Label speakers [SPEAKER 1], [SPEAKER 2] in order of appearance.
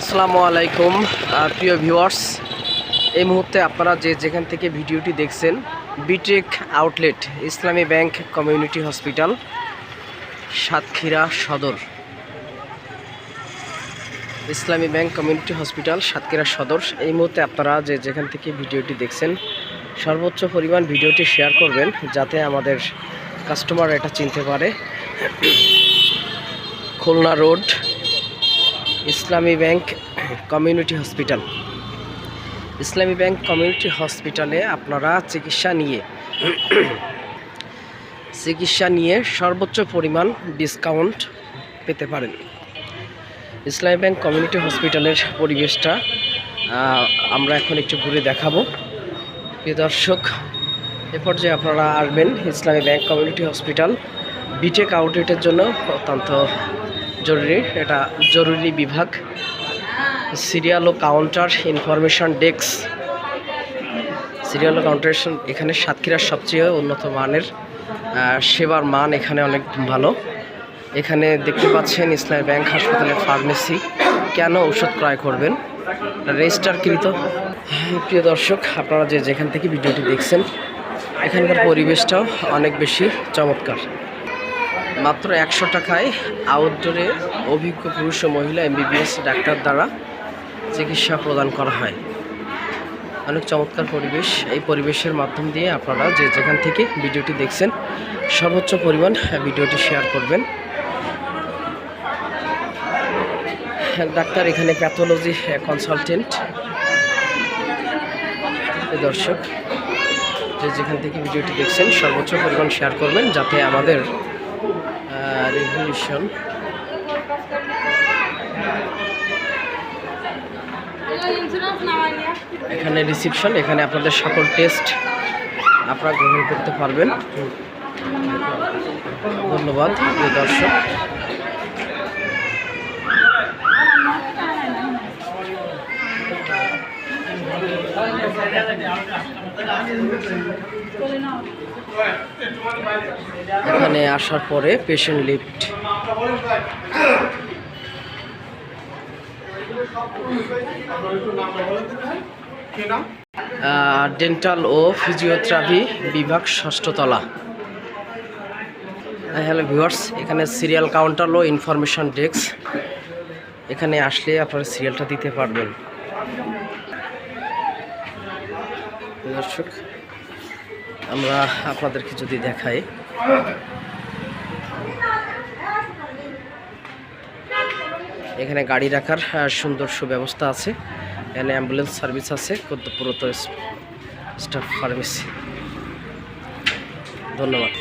[SPEAKER 1] আসসালামু আলাইকুম প্রিয় ভিউয়ার্স। এই মুহূর্তে আপনারা যে যেখান থেকে ভিডিওটি দেখছেন B Tech outlet Islami bank community hospital, Satkhira Sadar. Islami bank community hospital, Satkhira সদর। এই মুহূর্তে আপনারা যে যেখান থেকে ভিডিওটি দেখছেন, সর্বোচ্চ পরিমাণ ভিডিওটি শেয়ার করবেন, যাতে আমাদের কাস্টমার এটা চিনতে পারে। Khulna road Islami bank community hospital. Islami bank community হসপিটালে আপনারা চিকিৎসা নিয়ে চিকিৎসা নিয়ে সর্বোচ্চ পরিমাণ ডিসকাউন্ট পেতে পারেন। ইসলামী ব্যাংক কমিউনিটি হসপিটালের পরিবেশটা আমরা এখন একটু ঘুরে দেখাবো। প্রিয় দর্শক, এ পর্যায়ে আপনারা আসবেন ইসলামী ব্যাংক কমিউনিটি হসপিটাল বিটেক আউটলেটের জন্য অত্যন্ত জরুরি, এটা জরুরি বিভাগ। সিরিয়াল ও কাউন্টার ইনফরমেশন ডেস্ক সিরিয়াল ও কাউন্টারেশন এখানে সাতক্ষীরার সবচেয়ে উন্নত মানের সেবার মান এখানে অনেক ভালো। এখানে দেখতে পাচ্ছেন ইসলামী ব্যাংক হাসপাতালের ফার্মেসি কেন ওষুধ ক্রয় করবেন? রেজিস্টারকৃত প্রিয় দর্শক, আপনারা যে যেখান থেকে ভিডিওটি দেখছেন, এখানকার পরিবেশটাও অনেক বেশি চমৎকার। মাত্র একশো টাকায় আউটডোরে অভিজ্ঞ পুরুষ ও মহিলা এমবিবিএস ডাক্তার দ্বারা চিকিৎসা প্রদান করা হয়। অনেক চমৎকার পরিবেশ। এই পরিবেশের মাধ্যম দিয়ে আপনারা যে যেখান থেকে ভিডিওটি দেখছেন, সর্বোচ্চ পরিমাণ ভিডিওটি শেয়ার করবেন। ডাক্তার এখানে প্যাথোলজি কনসালটেন্ট। দর্শক, যে যেখান থেকে ভিডিওটি দেখছেন, সর্বোচ্চ পরিমাণ শেয়ার করবেন যাতে আমাদের রেভলিউশন এখানে রিসিপশন এখানে আপনাদের সকল টেস্ট আপনারা গ্রহণ করতে পারবেন। ধন্যবাদ প্রিয় দর্শক। এখানে আসার পরে পেশেন্ট লিফট ডেন্টাল ও ফিজিওথেরাপি বিভাগ ষষ্ঠতলা। হ্যালো ভিউয়ার্স এখানে সিরিয়াল কাউন্টার ও ইনফরমেশন ডেস্ক এখানে আসলে আপনারা সিরিয়ালটা দিতে পারবেন। দর্শক, আমরা আপনাদেরকে যদি দেখাই। এখানে গাড়ি রাখার সুন্দর সুব্যবস্থা আছে। এখানে অ্যাম্বুলেন্স সার্ভিস আছে কর্তব্যরত স্টাফ ফার্মেসি। ধন্যবাদ।